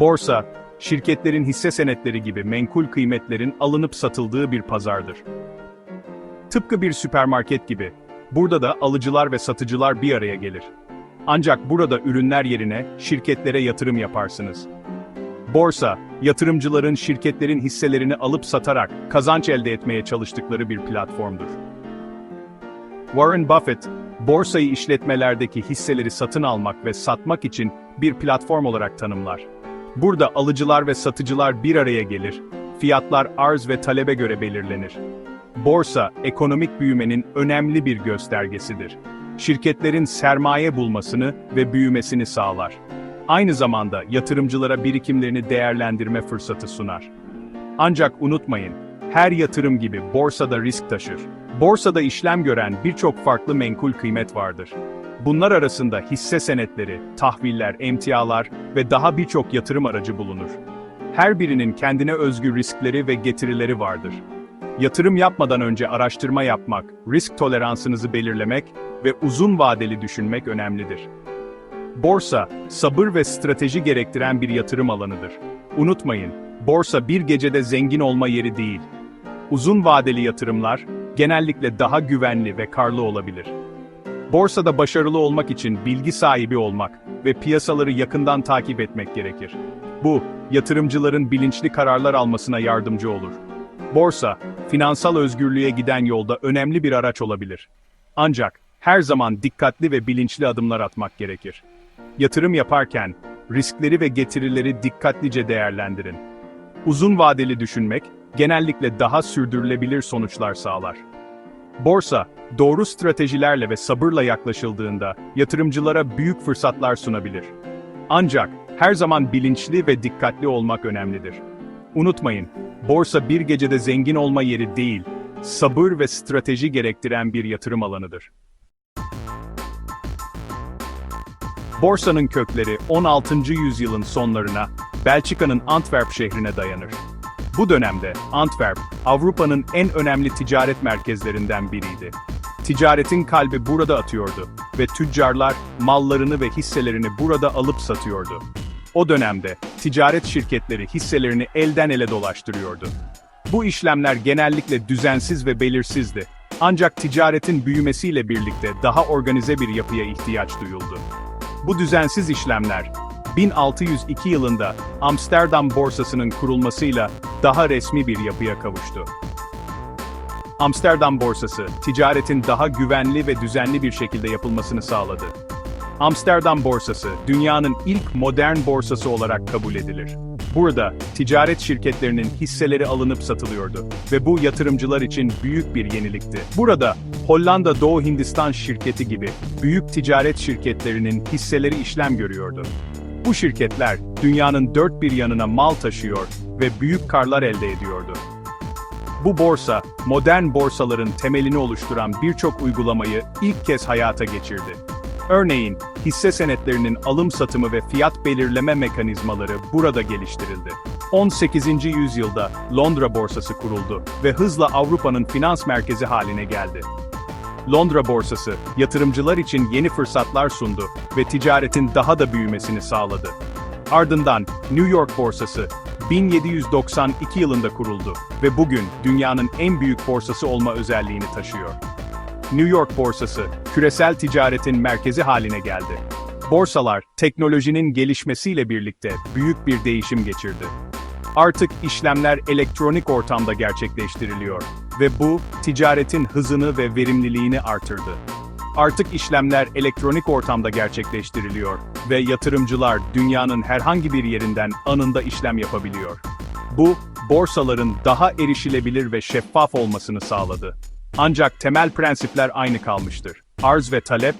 Borsa, şirketlerin hisse senetleri gibi menkul kıymetlerin alınıp satıldığı bir pazardır. Tıpkı bir süpermarket gibi, burada da alıcılar ve satıcılar bir araya gelir. Ancak burada ürünler yerine şirketlere yatırım yaparsınız. Borsa, yatırımcıların şirketlerin hisselerini alıp satarak kazanç elde etmeye çalıştıkları bir platformdur. Warren Buffett, borsayı işletmelerdeki hisseleri satın almak ve satmak için bir platform olarak tanımlar. Burada alıcılar ve satıcılar bir araya gelir, fiyatlar arz ve talebe göre belirlenir. Borsa, ekonomik büyümenin önemli bir göstergesidir. Şirketlerin sermaye bulmasını ve büyümesini sağlar. Aynı zamanda yatırımcılara birikimlerini değerlendirme fırsatı sunar. Ancak unutmayın, her yatırım gibi borsada risk taşır. Borsada işlem gören birçok farklı menkul kıymet vardır. Bunlar arasında hisse senetleri, tahviller, emtialar ve daha birçok yatırım aracı bulunur. Her birinin kendine özgü riskleri ve getirileri vardır. Yatırım yapmadan önce araştırma yapmak, risk toleransınızı belirlemek ve uzun vadeli düşünmek önemlidir. Borsa, sabır ve strateji gerektiren bir yatırım alanıdır. Unutmayın, borsa bir gecede zengin olma yeri değil. Uzun vadeli yatırımlar, genellikle daha güvenli ve karlı olabilir. Borsada başarılı olmak için bilgi sahibi olmak ve piyasaları yakından takip etmek gerekir. Bu, yatırımcıların bilinçli kararlar almasına yardımcı olur. Borsa, finansal özgürlüğe giden yolda önemli bir araç olabilir. Ancak, her zaman dikkatli ve bilinçli adımlar atmak gerekir. Yatırım yaparken, riskleri ve getirileri dikkatlice değerlendirin. Uzun vadeli düşünmek, genellikle daha sürdürülebilir sonuçlar sağlar. Borsa, doğru stratejilerle ve sabırla yaklaşıldığında yatırımcılara büyük fırsatlar sunabilir. Ancak her zaman bilinçli ve dikkatli olmak önemlidir. Unutmayın, borsa bir gecede zengin olma yeri değil, sabır ve strateji gerektiren bir yatırım alanıdır. Borsanın kökleri 16. yüzyılın sonlarına Belçika'nın Antwerp şehrine dayanır. Bu dönemde Antwerp, Avrupa'nın en önemli ticaret merkezlerinden biriydi. Ticaretin kalbi burada atıyordu ve tüccarlar mallarını ve hisselerini burada alıp satıyordu. O dönemde ticaret şirketleri hisselerini elden ele dolaştırıyordu. Bu işlemler genellikle düzensiz ve belirsizdi. Ancak ticaretin büyümesiyle birlikte daha organize bir yapıya ihtiyaç duyuldu. Bu düzensiz işlemler 1602 yılında Amsterdam borsasının kurulmasıyla daha resmi bir yapıya kavuştu. Amsterdam borsası, ticaretin daha güvenli ve düzenli bir şekilde yapılmasını sağladı. Amsterdam borsası, dünyanın ilk modern borsası olarak kabul edilir. Burada, ticaret şirketlerinin hisseleri alınıp satılıyordu ve bu yatırımcılar için büyük bir yenilikti. Burada, Hollanda Doğu Hindistan şirketi gibi büyük ticaret şirketlerinin hisseleri işlem görüyordu. Bu şirketler, dünyanın dört bir yanına mal taşıyor ve büyük karlar elde ediyordu. Bu borsa, modern borsaların temelini oluşturan birçok uygulamayı ilk kez hayata geçirdi. Örneğin, hisse senetlerinin alım satımı ve fiyat belirleme mekanizmaları burada geliştirildi. 18. yüzyılda Londra borsası kuruldu ve hızla Avrupa'nın finans merkezi haline geldi. Londra borsası, yatırımcılar için yeni fırsatlar sundu ve ticaretin daha da büyümesini sağladı. Ardından New York borsası 1792 yılında kuruldu ve bugün dünyanın en büyük borsası olma özelliğini taşıyor. New York borsası, küresel ticaretin merkezi haline geldi. Borsalar, teknolojinin gelişmesiyle birlikte büyük bir değişim geçirdi. Artık işlemler elektronik ortamda gerçekleştiriliyor ve bu, ticaretin hızını ve verimliliğini artırdı. Artık işlemler elektronik ortamda gerçekleştiriliyor ve yatırımcılar dünyanın herhangi bir yerinden anında işlem yapabiliyor. Bu, borsaların daha erişilebilir ve şeffaf olmasını sağladı. Ancak temel prensipler aynı kalmıştır. Arz ve talep,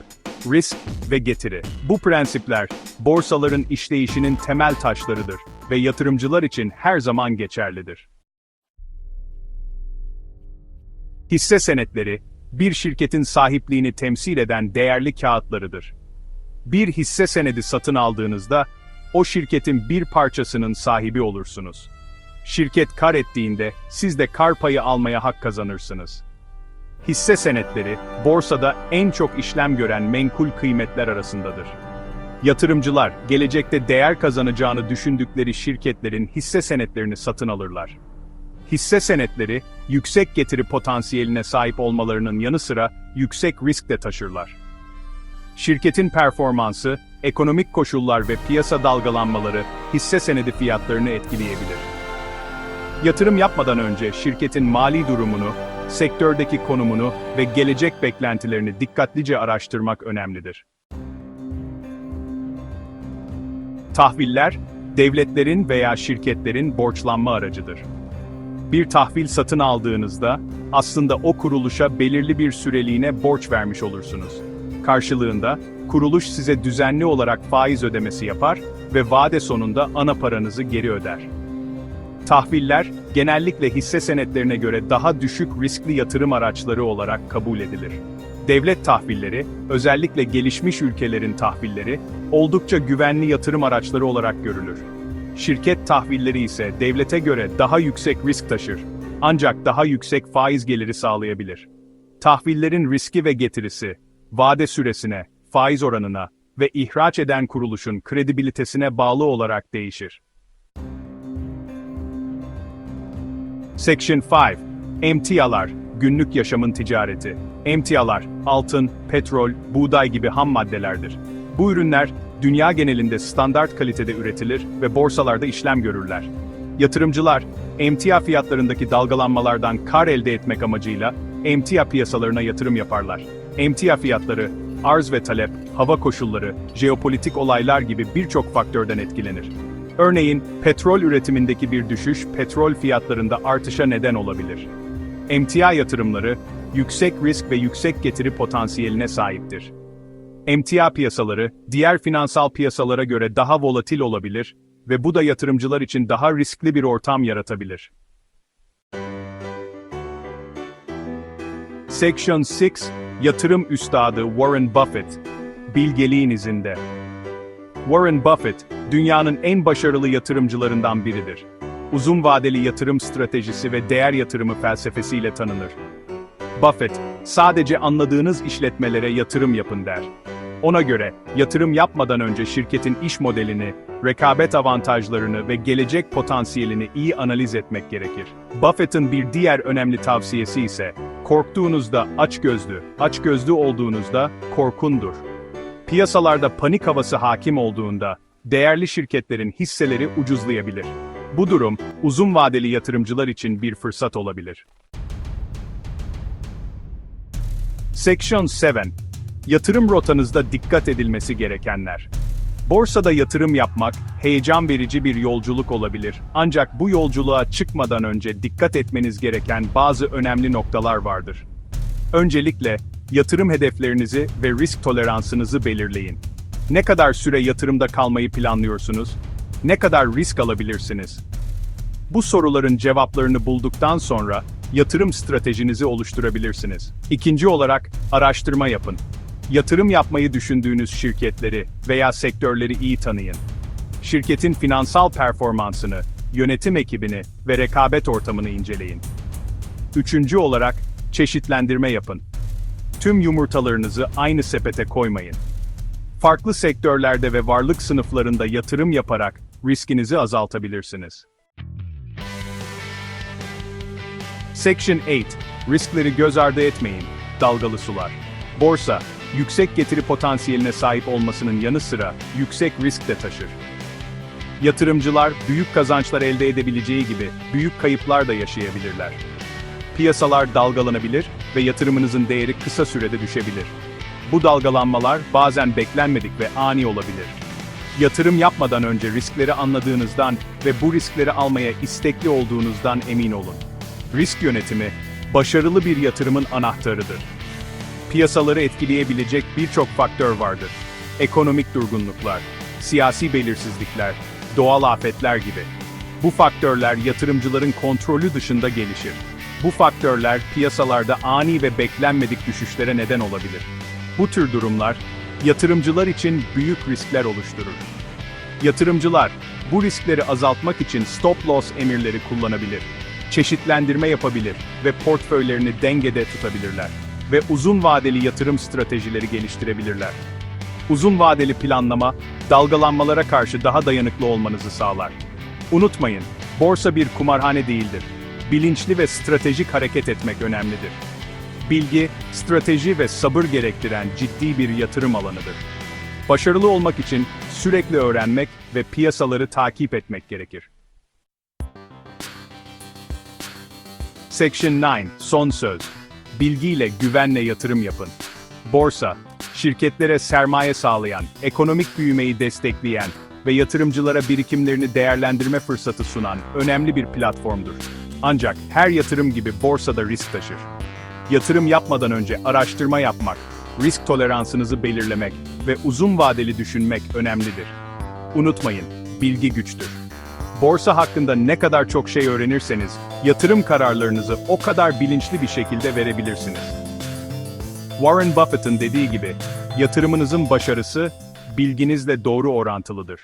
risk ve getiri. Bu prensipler, borsaların işleyişinin temel taşlarıdır ve yatırımcılar için her zaman geçerlidir. Hisse senetleri, bir şirketin sahipliğini temsil eden değerli kağıtlarıdır. Bir hisse senedi satın aldığınızda, o şirketin bir parçasının sahibi olursunuz. Şirket kar ettiğinde, siz de kar payı almaya hak kazanırsınız. Hisse senetleri, borsada en çok işlem gören menkul kıymetler arasındadır. Yatırımcılar, gelecekte değer kazanacağını düşündükleri şirketlerin hisse senetlerini satın alırlar. Hisse senetleri, yüksek getiri potansiyeline sahip olmalarının yanı sıra yüksek risk de taşırlar. Şirketin performansı, ekonomik koşullar ve piyasa dalgalanmaları hisse senedi fiyatlarını etkileyebilir. Yatırım yapmadan önce şirketin mali durumunu, sektördeki konumunu ve gelecek beklentilerini dikkatlice araştırmak önemlidir. Tahviller, devletlerin veya şirketlerin borçlanma aracıdır. Bir tahvil satın aldığınızda, aslında o kuruluşa belirli bir süreliğine borç vermiş olursunuz. Karşılığında, kuruluş size düzenli olarak faiz ödemesi yapar ve vade sonunda ana paranızı geri öder. Tahviller, genellikle hisse senetlerine göre daha düşük riskli yatırım araçları olarak kabul edilir. Devlet tahvilleri, özellikle gelişmiş ülkelerin tahvilleri, oldukça güvenli yatırım araçları olarak görülür. Şirket tahvilleri ise devlete göre daha yüksek risk taşır, ancak daha yüksek faiz geliri sağlayabilir. Tahvillerin riski ve getirisi, vade süresine, faiz oranına ve ihraç eden kuruluşun kredibilitesine bağlı olarak değişir. Section 5. Emtialar, günlük yaşamın ticareti. Emtialar, altın, petrol, buğday gibi ham maddelerdir. Bu ürünler, dünya genelinde standart kalitede üretilir ve borsalarda işlem görürler. Yatırımcılar, emtia fiyatlarındaki dalgalanmalardan kar elde etmek amacıyla, emtia piyasalarına yatırım yaparlar. Emtia fiyatları, arz ve talep, hava koşulları, jeopolitik olaylar gibi birçok faktörden etkilenir. Örneğin, petrol üretimindeki bir düşüş petrol fiyatlarında artışa neden olabilir. Emtia yatırımları, yüksek risk ve yüksek getiri potansiyeline sahiptir. Emtia piyasaları, diğer finansal piyasalara göre daha volatil olabilir ve bu da yatırımcılar için daha riskli bir ortam yaratabilir. Section 6, Yatırım Üstadı Warren Buffett, Bilgeliğin izinde. Warren Buffett, dünyanın en başarılı yatırımcılarından biridir. Uzun vadeli yatırım stratejisi ve değer yatırımı felsefesiyle tanınır. Buffett, sadece anladığınız işletmelere yatırım yapın der. Ona göre, yatırım yapmadan önce şirketin iş modelini, rekabet avantajlarını ve gelecek potansiyelini iyi analiz etmek gerekir. Buffett'ın bir diğer önemli tavsiyesi ise, korktuğunuzda açgözlü, açgözlü olduğunuzda korkundur. Piyasalarda panik havası hakim olduğunda, değerli şirketlerin hisseleri ucuzlayabilir. Bu durum, uzun vadeli yatırımcılar için bir fırsat olabilir. Section 7. Yatırım rotanızda dikkat edilmesi gerekenler. Borsada yatırım yapmak, heyecan verici bir yolculuk olabilir. Ancak bu yolculuğa çıkmadan önce dikkat etmeniz gereken bazı önemli noktalar vardır. Öncelikle, yatırım hedeflerinizi ve risk toleransınızı belirleyin. Ne kadar süre yatırımda kalmayı planlıyorsunuz? Ne kadar risk alabilirsiniz? Bu soruların cevaplarını bulduktan sonra yatırım stratejinizi oluşturabilirsiniz. İkinci olarak araştırma yapın. Yatırım yapmayı düşündüğünüz şirketleri veya sektörleri iyi tanıyın. Şirketin finansal performansını, yönetim ekibini ve rekabet ortamını inceleyin. Üçüncü olarak çeşitlendirme yapın. Tüm yumurtalarınızı aynı sepete koymayın. Farklı sektörlerde ve varlık sınıflarında yatırım yaparak riskinizi azaltabilirsiniz. Section 8. Riskleri göz ardı etmeyin. Dalgalı sular. Borsa, yüksek getiri potansiyeline sahip olmasının yanı sıra yüksek risk de taşır. Yatırımcılar büyük kazançlar elde edebileceği gibi büyük kayıplar da yaşayabilirler. Piyasalar dalgalanabilir ve yatırımınızın değeri kısa sürede düşebilir. Bu dalgalanmalar bazen beklenmedik ve ani olabilir. Yatırım yapmadan önce riskleri anladığınızdan ve bu riskleri almaya istekli olduğunuzdan emin olun. Risk yönetimi, başarılı bir yatırımın anahtarıdır. Piyasaları etkileyebilecek birçok faktör vardır. Ekonomik durgunluklar, siyasi belirsizlikler, doğal afetler gibi. Bu faktörler yatırımcıların kontrolü dışında gelişir. Bu faktörler piyasalarda ani ve beklenmedik düşüşlere neden olabilir. Bu tür durumlar, yatırımcılar için büyük riskler oluşturur. Yatırımcılar, bu riskleri azaltmak için stop loss emirleri kullanabilir, çeşitlendirme yapabilir ve portföylerini dengede tutabilirler ve uzun vadeli yatırım stratejileri geliştirebilirler. Uzun vadeli planlama, dalgalanmalara karşı daha dayanıklı olmanızı sağlar. Unutmayın, borsa bir kumarhane değildir. Bilinçli ve stratejik hareket etmek önemlidir. Bilgi, strateji ve sabır gerektiren ciddi bir yatırım alanıdır. Başarılı olmak için sürekli öğrenmek ve piyasaları takip etmek gerekir. Section 9 Son söz. Bilgiyle güvenle yatırım yapın. Borsa, şirketlere sermaye sağlayan, ekonomik büyümeyi destekleyen ve yatırımcılara birikimlerini değerlendirme fırsatı sunan önemli bir platformdur. Ancak her yatırım gibi borsada risk taşır. Yatırım yapmadan önce araştırma yapmak, risk toleransınızı belirlemek ve uzun vadeli düşünmek önemlidir. Unutmayın, bilgi güçtür. Borsa hakkında ne kadar çok şey öğrenirseniz, yatırım kararlarınızı o kadar bilinçli bir şekilde verebilirsiniz. Warren Buffett'ın dediği gibi, yatırımınızın başarısı, bilginizle doğru orantılıdır.